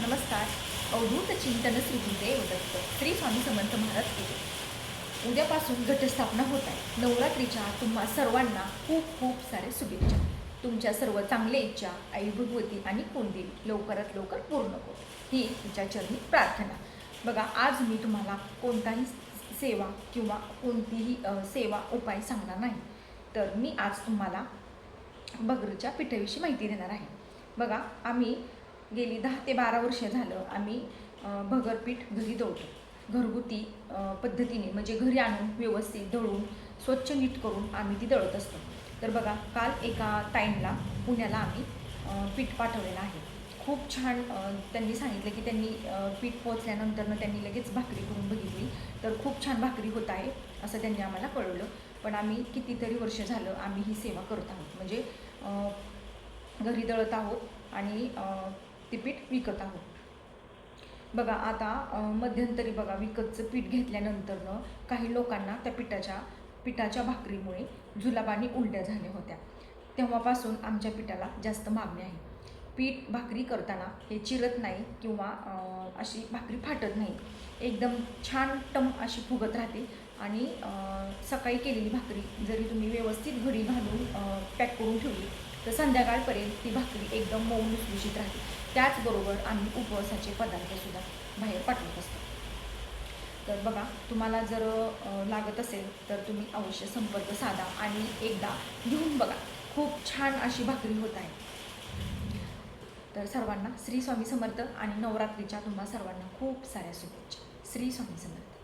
नमस्कार. अवधूत चिंतन श्री देव दत्त श्री स्वामी समर्थ महाराज केले उद्यापासून घटस्थापना होत आहे. नवरात्रीच्या तुम्हा सर्वांना खूप खूप सारे शुभेच्छा. तुमच्या सर्व चांगल्या इच्छा आई भगवती आणि कुंडली लवकरात लवकर पूर्ण करू ही तिच्या चरणी प्रार्थना. बघा आज मी तुम्हाला कोणताही सेवा किंवा कोणतीही सेवा उपाय सांगणार नाही. तर मी आज तुम्हाला बगरच्या पिठाविषयी माहिती देणार आहे. बघा आम्ही गेली दहा ते बारा वर्ष झालं आम्ही भगरपीठ घरी दळतो घरगुती पद्धतीने म्हणजे घरी आणून व्यवस्थित दळून स्वच्छ नीट करून आम्ही ती दळत असतो. तर बघा काल एका टाईमला पुण्याला आम्ही पीठ पाठवलेलं आहे. खूप छान त्यांनी सांगितलं की त्यांनी पीठ पोचल्यानंतरनं त्यांनी लगेच भाकरी करून बघितली. तर खूप छान भाकरी होत आहे असं त्यांनी आम्हाला कळवलं. पण आम्ही कितीतरी वर्ष झालं आम्ही ही सेवा करत आहोत. म्हणजे घरी दळत आहोत आणि ते पीठ विकत आहोत. बघा आता मध्यंतरी बघा विकतचं पीठ घेतल्यानंतरनं काही लोकांना त्या पिठाच्या पिठाच्या भाकरीमुळे जुलाबाने उलट्या झाल्या होत्या. तेव्हापासून आमच्या पिठाला जास्त मागणी आहे. पीठ भाकरी करताना हे चिरत नाही किंवा अशी भाकरी फाटत नाही. एकदम छान टम अशी फुगत राहते आणि सकाळी केलेली भाकरी जरी तुम्ही व्यवस्थित घडी घालून पॅक करून ठेवली तर संध्याकाळपर्यंत ती भाकरी एकदम मऊ लुसलुशीत राहते. त्याचबरोबर आम्ही उपवासाचे पदार्थसुद्धा बाहेर पाठवत असतो. तर बघा तुम्हाला जर लागत असेल तर तुम्ही अवश्य संपर्क साधा आणि एकदा घेऊन बघा. खूप छान अशी भाकरी होत आहे. तर सर्वांना श्री स्वामी समर्थ आणि नवरात्रीच्या तुम्हा सर्वांना खूप साऱ्या शुभेच्छा. श्री स्वामी समर्थ.